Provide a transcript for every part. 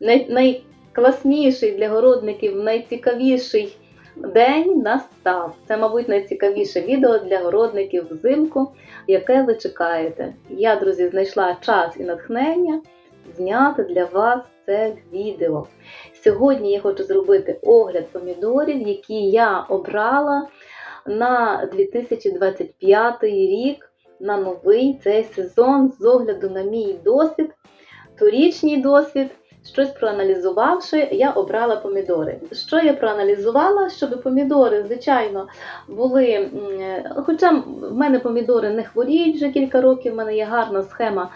найкласніший для городників, найцікавіший день настав. Це, мабуть, найцікавіше відео для городників взимку, яке ви чекаєте. Я, друзі, знайшла час і натхнення зняти для вас це відео. Сьогодні я хочу зробити огляд помідорів, які я обрала на 2025 рік, на новий цей сезон з огляду на мій досвід, торічній досвід. Щось проаналізувавши, я обрала помідори. Що я проаналізувала? Щоб помідори, звичайно, були. Хоча в мене помідори не хворіють вже кілька років, в мене є гарна схема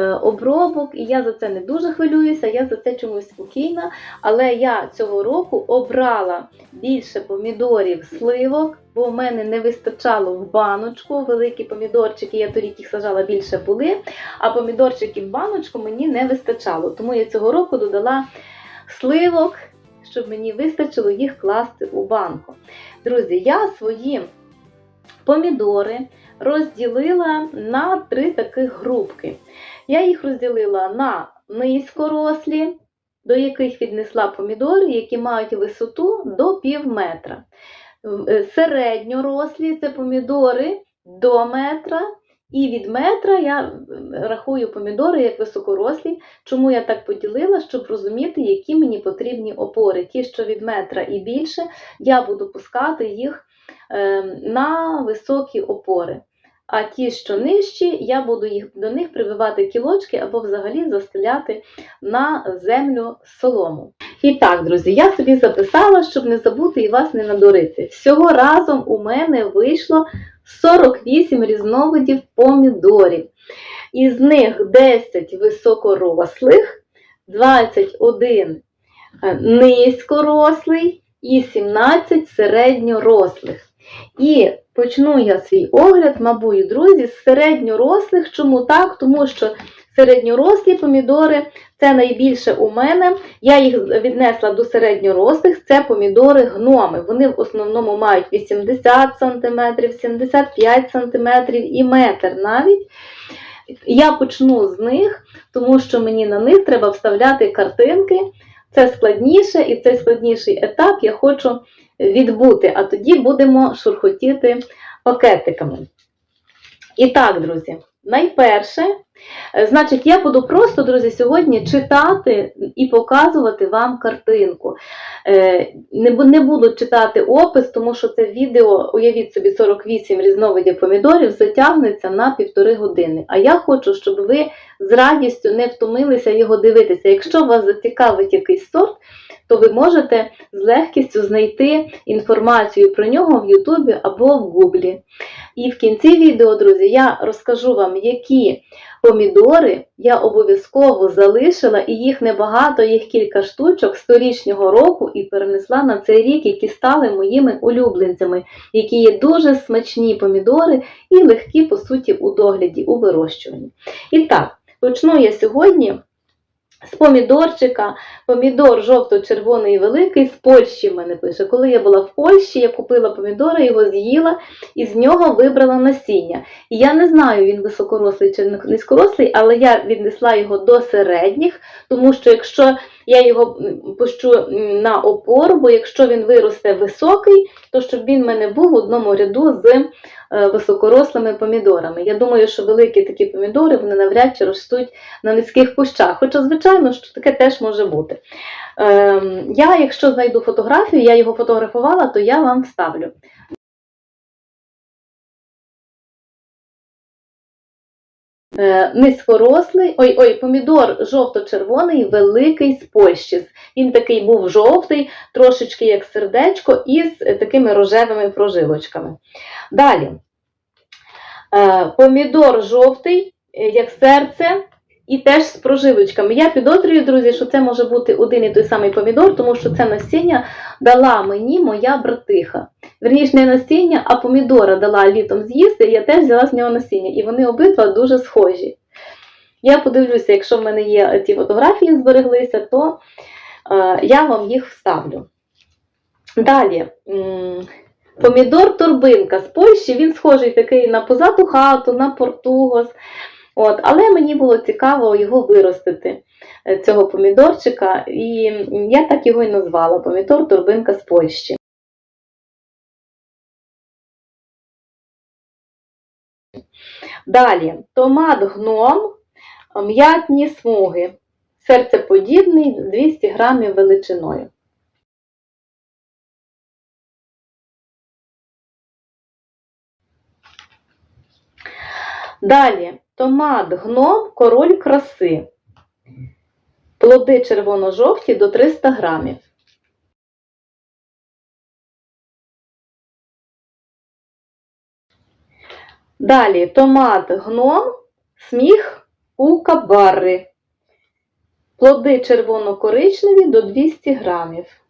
обробок, і я за це не дуже хвилююся, я за це чомусь спокійна. Але я цього року обрала більше помідорів сливок, бо в мене не вистачало в баночку. Великі помідорчики, я торік їх сажала більше були, а помідорчиків в баночку мені не вистачало. Тому я цього року додала сливок, щоб мені вистачило їх класти у банку. Друзі, я свої помідори розділила на три таких групки. Я їх розділила на низькорослі, до яких віднесла помідори, які мають висоту до пів метра. Е, Середньорослі це помідори до метра. І від метра я е, рахую помідори як високорослі. Чому я так поділила, щоб розуміти, які мені потрібні опори. Ті, що від метра і більше, я буду пускати їх е, на високі опори. А ті, що нижчі, я буду їх до них прививати кілочки або взагалі застеляти на землю солому. І так, друзі, я собі записала, щоб не забути і вас не надурити. Всього разом у мене вийшло 48 різновидів помідорів. Із них 10 високорослих, 21 е, низькорослий і 17 середньорослих. І почну я свій огляд, мабуть, друзі, з середньорослих. Чому так? Тому що середньорослі помідори це найбільше у мене. Я їх віднесла до середньорослих, це помідори гноми. Вони в основному мають 80 см, 75 см і метр навіть. Я почну з них, тому що мені на них треба вставляти картинки. Це складніше, і цей складніший етап я хочу відбути, а тоді будемо шурхотіти пакетиками. І так, друзі, найперше, е, значить, я буду просто, друзі, сьогодні читати і показувати вам картинку. Е, Не бу- не буду читати опис, тому що це відео, уявіть собі, 48 різновидів помідорів затягнеться на півтори години. А я хочу, щоб ви з радістю не втомилися його дивитися. Якщо вас зацікавить якийсь сорт, то ви можете з легкістю знайти інформацію про нього в Ютубі або в Гуглі. І в кінці відео, друзі, я розкажу вам, які помідори я обов'язково залишила, і їх небагато, їх кілька штучок з торічнього року і перенесла на цей рік, які стали моїми улюбленцями, які є дуже смачні помідори і легкі, по суті, у догляді, у вирощуванні. І так, почну я сьогодні з помідорчика. Помідор жовто-червоний великий з Польщі в мене пише. Коли я була в Польщі, я купила помідори, його з'їла і з нього вибрала насіння. І я не знаю, він високорослий чи низькорослий, але я віднесла його до середніх, тому що якщо я його пущу на опору, бо якщо він виросте високий, то щоб він в мене був в одному ряду з е, високорослими помідорами. Я думаю, що великі такі помідори вони навряд чи ростуть на низьких кущах. Хоча, звичайно, що таке теж може бути. Ем, я, якщо знайду фотографію, я його фотографувала, то я вам вставлю. Низькорослий, ой, ой, помідор жовто-червоний, великий з Польщі. Він такий був жовтий, трошечки як сердечко, із е, такими рожевими прожилочками. Далі. Е, Помідор жовтий, е, як серце, і теж з прожилочками. Я підозрюю, друзі, що це може бути один і той самий помідор, тому що це насіння дала мені моя братиха. Верніше, не насіння, а помідора дала літом з'їсти, і я теж взяла з нього насіння. І вони обидва дуже схожі. Я подивлюся, якщо в мене є ті фотографії збереглися, то е, я вам їх вставлю. Далі. Помідор торбинка з Польщі, він схожий такий на позату хату, на португос. От, але мені було цікаво його виростити, е, цього помідорчика, і я так його і назвала помідор турбинка з Польщі. Далі томат гном, м'ятні смуги, серцеподібний 200 грамів величиною. Далі томат гном, король краси. Плоди червоно-жовті до 300 грамів. Далі томат гном, сміх у кабарри. Плоди червоно-коричневі до 200 грамів.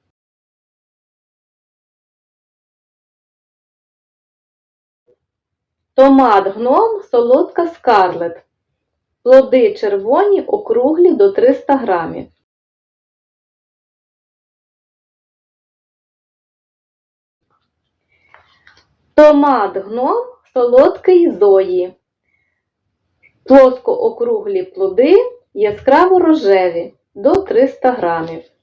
Томат гном, солодка скарлет. Плоди червоні, округлі до 300 грамів. Томат гном, солодкий зої. Плоско-округлі плоди, яскраво рожеві до 300 грамів.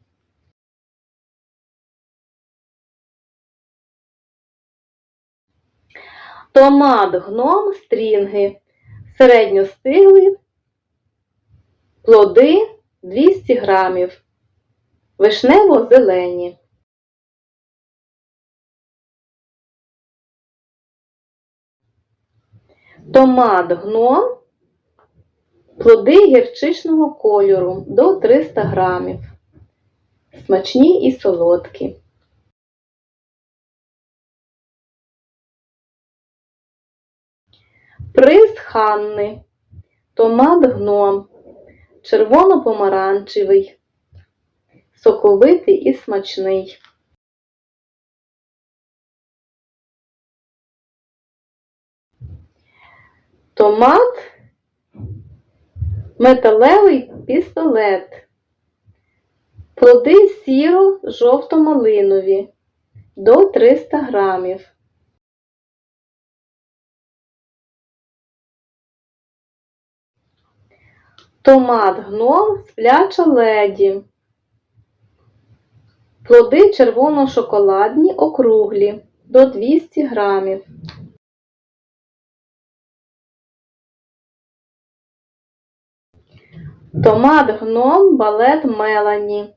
Томат гном стрінги. Середньостиглі плоди 200 грамів. Вишнево-зелені. Томат гном. Плоди гірчичного кольору до 300 грамів. Смачні і солодкі. Приз Ханни. Томат гном. Червоно-помаранчевий. Соковитий і смачний. Томат металевий пістолет. Плоди сіро-жовто-малинові до 300 грамів. Томат гном спляча леді. Плоди червоно-шоколадні округлі до 200 грамів. Томат гном балет Мелані.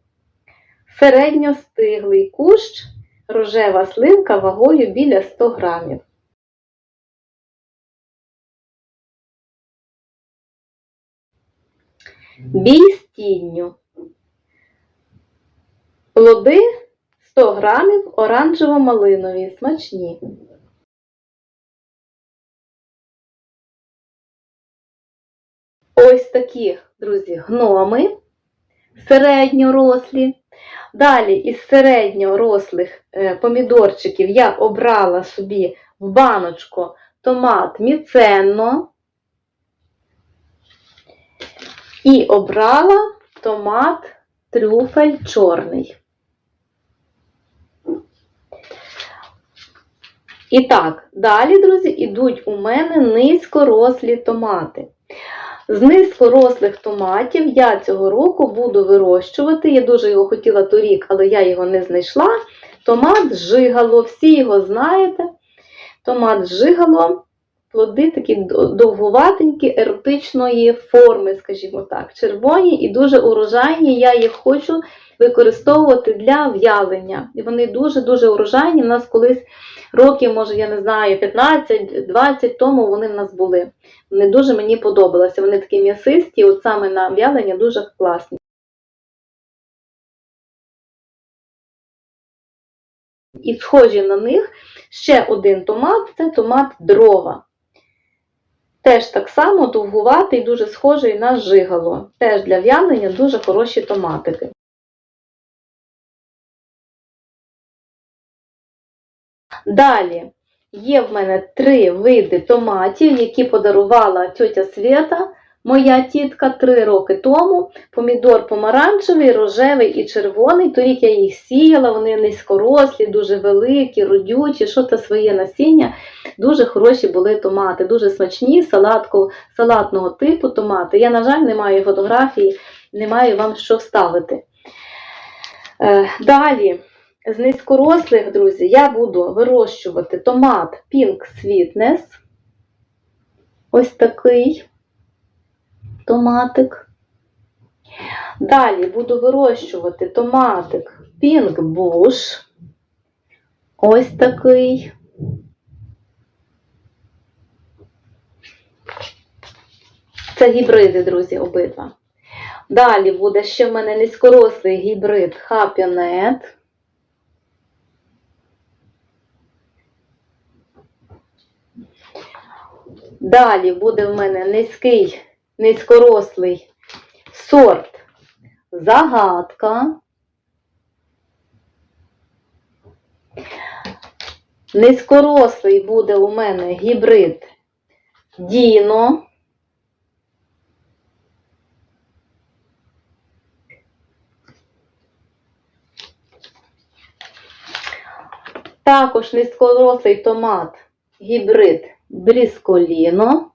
Середньостиглий кущ, рожева сливка вагою біля 100 грамів. Бій з тінню. Плоди 100 грамів оранжево-малинові, смачні. Ось такі, друзі, гноми середньорослі. Далі із середньорослих е, помідорчиків я обрала собі в баночку томат міценно і обрала томат трюфель чорний. І так, далі, друзі, ідуть у мене низькорослі томати. З низькорослих томатів я цього року буду вирощувати. Я дуже його хотіла торік, але я його не знайшла. Томат жигало, всі його знаєте. Томат жигало, плоди такі довгуватенькі, еротичної форми, скажімо так, червоні і дуже урожайні. Я їх хочу використовувати для в'ялення. І вони дуже-дуже урожайні. У нас колись років, може, я не знаю, 15-20 тому вони в нас були. Вони дуже мені подобалися. Вони такі м'ясисті, от саме на в'ялення дуже класні. І схожі на них ще один томат це томат дрова. Теж так само довгуватий, дуже схожий на жигало. Теж для в'янення дуже хороші томатики. Далі є в мене три види томатів, які подарувала тьотя Свята моя тітка 3 роки тому. Помідор помаранчевий, рожевий і червоний. Торік я їх сіяла, вони низькорослі, дуже великі, родючі, що то своє насіння. Дуже хороші були томати, дуже смачні, салатку, салатного типу томати. Я, на жаль, не маю фотографії, не маю вам що вставити. Е, Далі, з низькорослих, друзі, я буду вирощувати томат Pink Sweetness. Ось такий томатик. Далі буду вирощувати томатик Pink Bush. Ось такий. Це гібриди, друзі, обидва. Далі буде ще в мене низькорослий гібрид Happynet. Далі буде в мене низький, низькорослий сорт загадка. Низькорослий буде у мене гібрид Діно. Також низькорослий томат гібрид Брісколіно.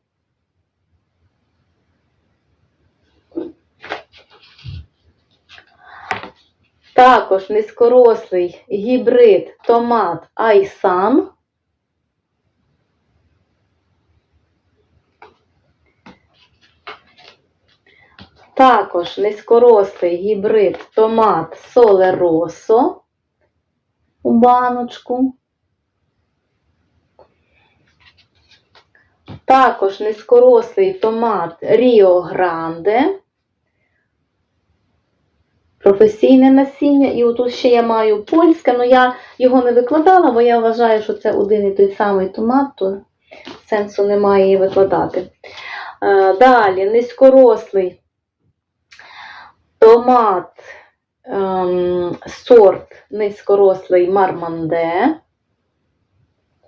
Також низькорослий гібрид томат Айсан. Також низькорослий гібрид томат Солеросо у баночку. Також низькорослий томат Ріо Гранде. Професійне насіння. І отут ще я маю польське, але я його не викладала, бо я вважаю, що це один і той самий томат, то сенсу немає її викладати. Е, Далі низькорослий томат ем, сорт низькорослий Марманде.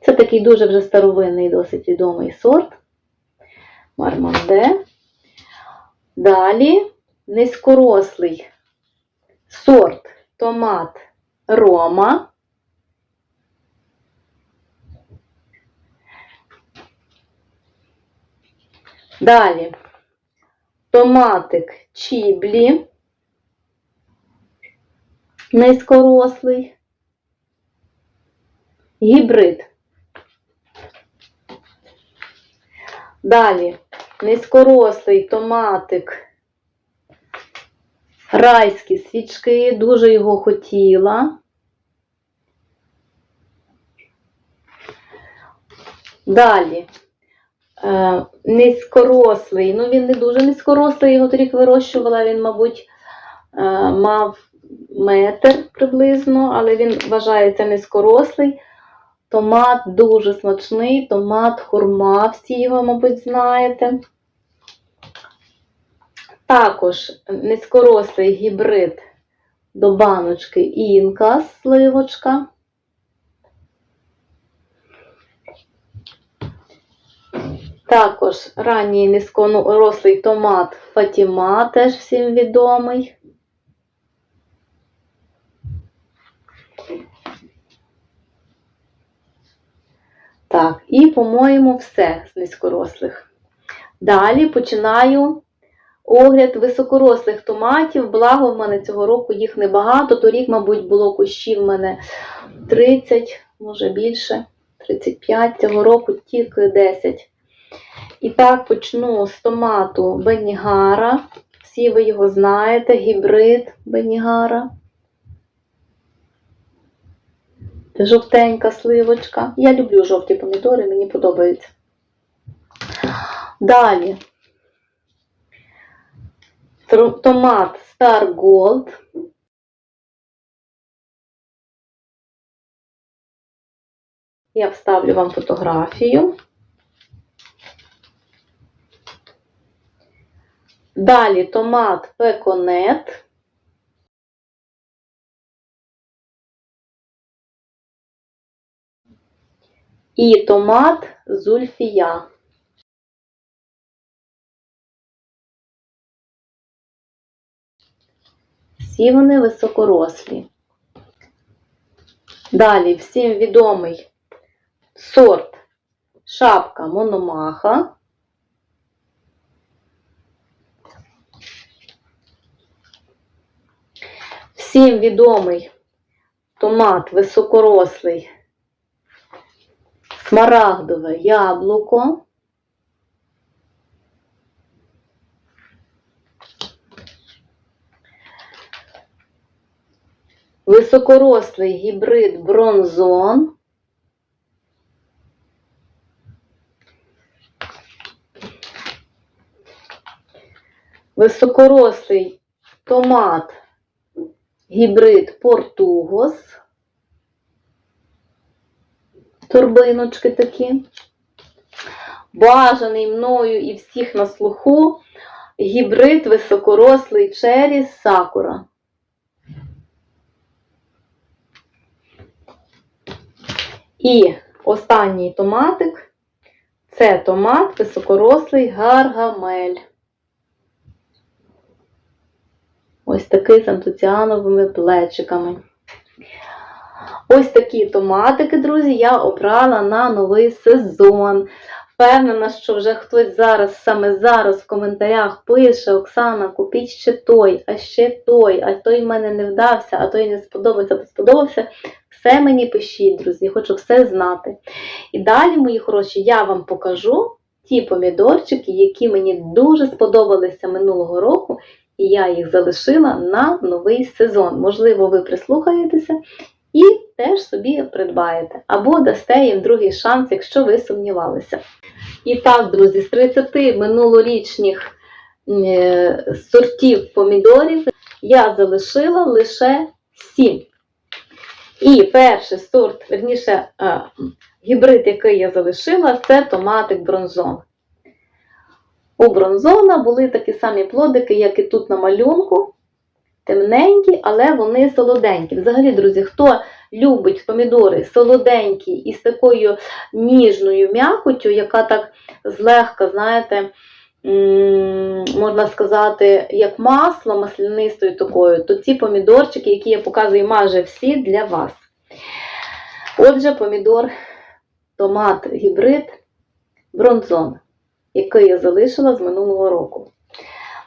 Це такий дуже вже старовинний, досить відомий сорт. Марманде. Далі низькорослий сорт томат Рома. Далі томатик Чіблі. Низькорослий. Гібрид. Далі низькорослий томатик. Райські свічки, дуже його хотіла. Далі е, низькорослий, ну він не дуже низькорослий, його торік вирощувала, він, мабуть, е, мав метр приблизно, але він вважається низькорослий. Томат дуже смачний, томат хурма, всі його, мабуть, знаєте. Також низькорослий гібрид до баночки інка сливочка. Також ранній низькорослий томат Фатіма, теж всім відомий. Так, і, по-моєму, все з низькорослих. Далі починаю огляд високорослих томатів. Благо, в мене цього року їх небагато. Торік, мабуть, було кущів в мене 30, може більше, 35, цього року тільки 10. І так, почну з томату Бенігара. Всі ви його знаєте, гібрид Бенігара. Жовтенька сливочка. Я люблю жовті помідори, мені подобаються. Далі. Томат Star Gold. Я вставлю вам фотографію. Далі томат Пеконет. І томат Зульфія. Всі вони високорослі. Далі всім відомий сорт шапка Мономаха. Всім відомий томат високорослий, смарагдове яблуко. Високорослий гібрид бронзон. Високорослий томат гібрид Португос. Торбиночки такі. Бажаний мною і всіх на слуху гібрид високорослий чері сакура. І останній томатик це томат високорослий гаргамель. Ось такий з антоціановими плечиками. Ось такі томатики, друзі, я обрала на новий сезон. Впевнена, що вже хтось зараз, саме зараз в коментарях пише: Оксана, купіть ще той, а ще той, а той в мене не вдався, а той не сподобався, то сподобався. Все мені пишіть, друзі, хочу все знати. І далі, мої хороші, я вам покажу ті помідорчики, які мені дуже сподобалися минулого року, і я їх залишила на новий сезон. Можливо, ви прислухаєтеся і теж собі придбаєте, або дасте їм другий шанс, якщо ви сумнівалися. І так, друзі, з 30 минулорічних е, сортів помідорів я залишила лише 7. І перший сорт, верніше, е, гібрид, який я залишила, це томатик бронзон. У бронзона були такі самі плодики, як і тут на малюнку. Темненькі, але вони солоденькі. Взагалі, друзі, хто любить помідори солоденькі і з такою ніжною м'якотю, яка так злегка, знаєте, можна сказати, як масло маслянистою такою, то ці помідорчики, які я показую майже всі для вас. Отже, помідор, томат, гібрид, бронзон, який я залишила з минулого року.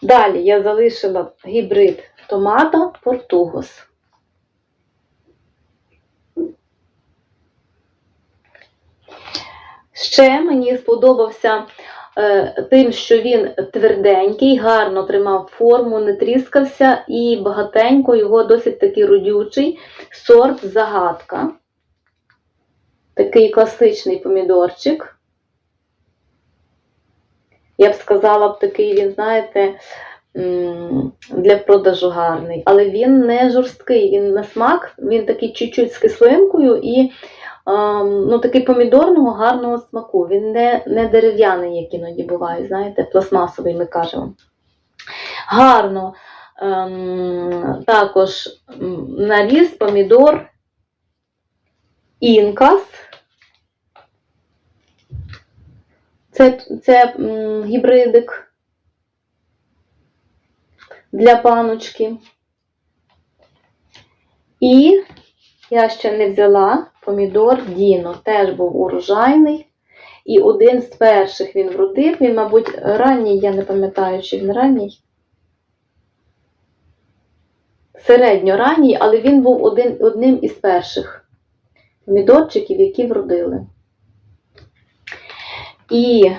Далі я залишила гібрид томата Португос. Ще мені сподобався е, тим, що він тверденький, гарно тримав форму, не тріскався і багатенько його досить такий родючий сорт загадка. Такий класичний помідорчик. Я б сказала б такий, він, знаєте, для продажу гарний. Але він не жорсткий, він на смак, він такий чуть-чуть з кислинкою і ем, ну, такий помідорного гарного смаку. Він не, не дерев'яний, як іноді буває, знаєте, пластмасовий, ми кажемо. Гарно. Ем, також наріз помідор інкас. Це, це м, гібридик для паночки. І я ще не взяла помідор Діно, теж був урожайний. І один з перших він вродив, він, мабуть, ранній, я не пам'ятаю, чи він ранній. Середньоранній, але він був один, одним із перших помідорчиків, які вродили. І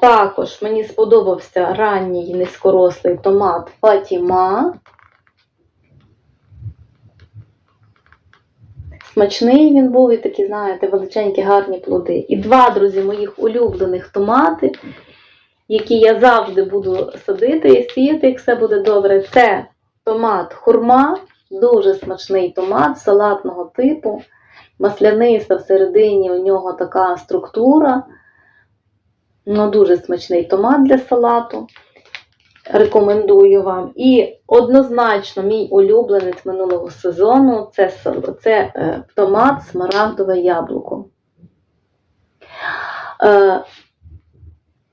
також мені сподобався ранній низькорослий томат Фатіма. Смачний він був і такі, знаєте, величенькі гарні плоди. І два, друзі, моїх улюблених томати, які я завжди буду садити і сіяти, як все буде добре, це томат хурма, дуже смачний томат салатного типу. Масляниста всередині у нього така структура. Ну, дуже смачний томат для салату. Рекомендую вам. І однозначно, мій улюбленець минулого сезону це, це е, томат смарагдове яблуко. Е,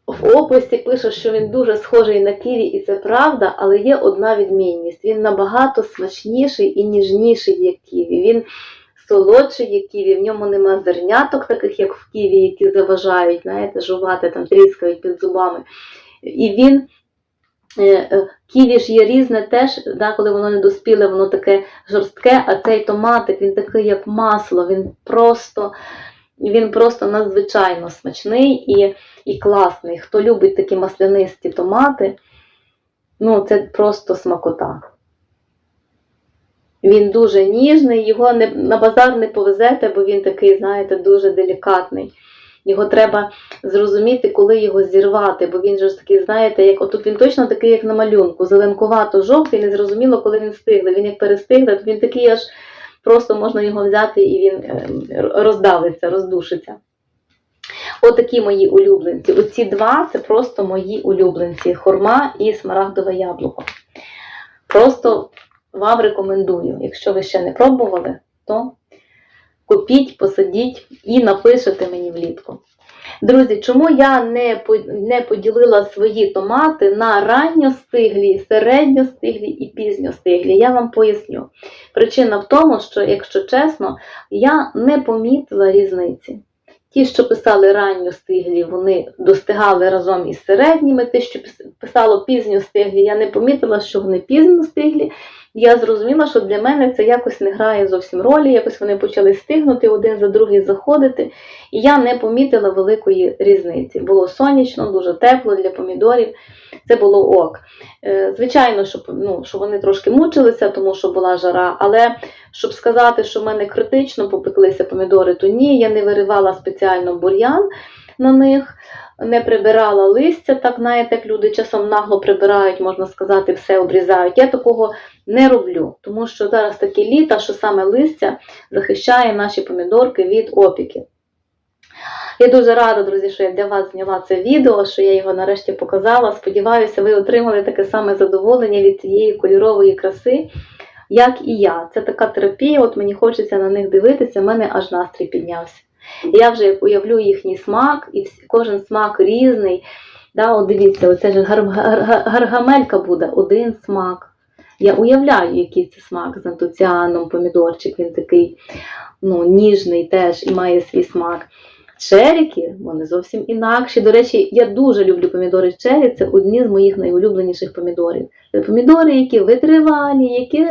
в описі пише, що він дуже схожий на ківі, і це правда, але є одна відмінність. Він набагато смачніший і ніжніший, як ківі. Він солодший, ківі, в ньому нема зерняток, таких як в ківі, які заважають, знаєте, жувати, там тріскають під зубами. І він. е, е, Ківі ж є різне теж, да, коли воно не доспіле, воно таке жорстке, а цей томатик, він такий, як масло, він просто, він просто надзвичайно смачний і, і класний. Хто любить такі маслянисті томати, ну це просто смакота. Він дуже ніжний, його не, на базар не повезете, бо він такий, знаєте, дуже делікатний. Його треба зрозуміти, коли його зірвати, бо він ж такий, знаєте, як отут він точно такий, як на малюнку, зеленкувато жовтий, не зрозуміло, коли він стигне. Він як перестигне, то він такий аж просто можна його взяти і він е, роздавиться, роздушиться. Отакі мої улюбленці. Оці два це просто мої улюбленці: хурма і смарагдове яблуко. Просто вам рекомендую. Якщо ви ще не пробували, то купіть, посадіть і напишете мені влітку. Друзі, чому я не, поділила свої томати на ранньостиглі, середньостиглі і пізньостиглі? Я вам поясню. Причина в тому, що, якщо чесно, я не помітила різниці. Ті, що писали ранньостиглі, вони достигали разом із середніми. Ті, що пис- писало пізньостиглі, я не помітила, що вони пізньостиглі. Я зрозуміла, що для мене це якось не грає зовсім ролі, якось вони почали стигнути один за другий заходити, і я не помітила великої різниці. Було сонячно, дуже тепло для помідорів, це було ок. Е, Звичайно, що, ну, що вони трошки мучилися, тому що була жара, але щоб сказати, що в мене критично попеклися помідори, то ні, я не виривала спеціально бур'ян на них, не прибирала листя, так знаєте, як люди часом нагло прибирають, можна сказати, все обрізають. Я такого не роблю, тому що зараз такі літа, що саме листя захищає наші помідорки від опіків. Я дуже рада, друзі, що я для вас зняла це відео, що я його нарешті показала. Сподіваюся, ви отримали таке саме задоволення від цієї кольорової краси, як і я. Це така терапія, от мені хочеться на них дивитися, в мене аж настрій піднявся. Я вже уявлю їхній смак, і кожен смак різний. Да, от дивіться, оце ж гар, гар, гар- гаргамелька буде один смак. Я уявляю, який це смак з антоціаном, помідорчик, він такий ну, ніжний теж і має свій смак. Черіки, вони зовсім інакші. До речі, я дуже люблю помідори черрі, це одні з моїх найулюбленіших помідорів. Це помідори, які витривалі, які,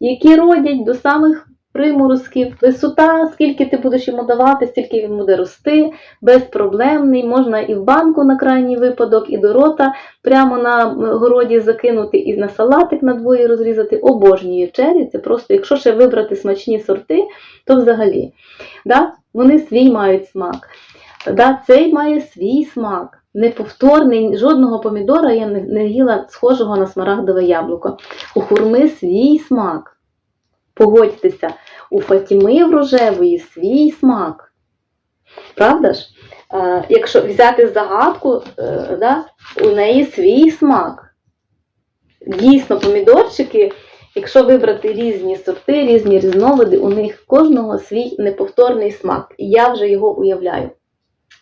які родять до самих приморозків. Висота, скільки ти будеш йому давати, стільки він буде рости, безпроблемний. Можна і в банку на крайній випадок, і до рота прямо на городі закинути, і на салатик на двоє розрізати. Обожнюю черрі. Це просто, якщо ще вибрати смачні сорти, то взагалі. Да? Вони свій мають смак. Да? Цей має свій смак. Неповторний, жодного помідора я не їла схожого на смарагдове яблуко. У хурми свій смак. Погодьтеся, у Фатіми в рожевої свій смак. Правда ж? Якщо взяти загадку, е, да, у неї свій смак. Дійсно, помідорчики, якщо вибрати різні сорти, різні різновиди, у них кожного свій неповторний смак. І я вже його уявляю.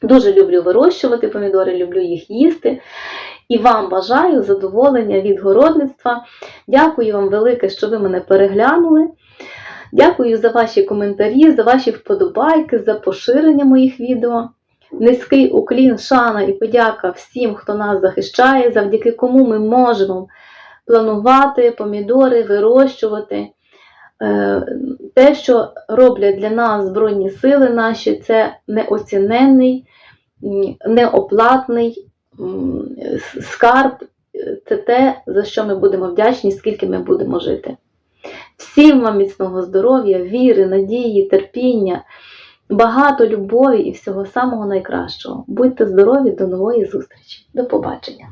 Дуже люблю вирощувати помідори, люблю їх їсти. І вам бажаю задоволення від городництва. Дякую вам велике, що ви мене переглянули. Дякую за ваші коментарі, за ваші вподобайки, за поширення моїх відео. Низький уклін, шана і подяка всім, хто нас захищає, завдяки кому ми можемо планувати помідори, вирощувати. Е, Те, що роблять для нас Збройні сили наші, це неоціненний, неоплатний скарб. Це те, за що ми будемо вдячні, скільки ми будемо жити. Всім вам міцного здоров'я, віри, надії, терпіння, багато любові і всього самого найкращого. Будьте здорові, до нової зустрічі. До побачення!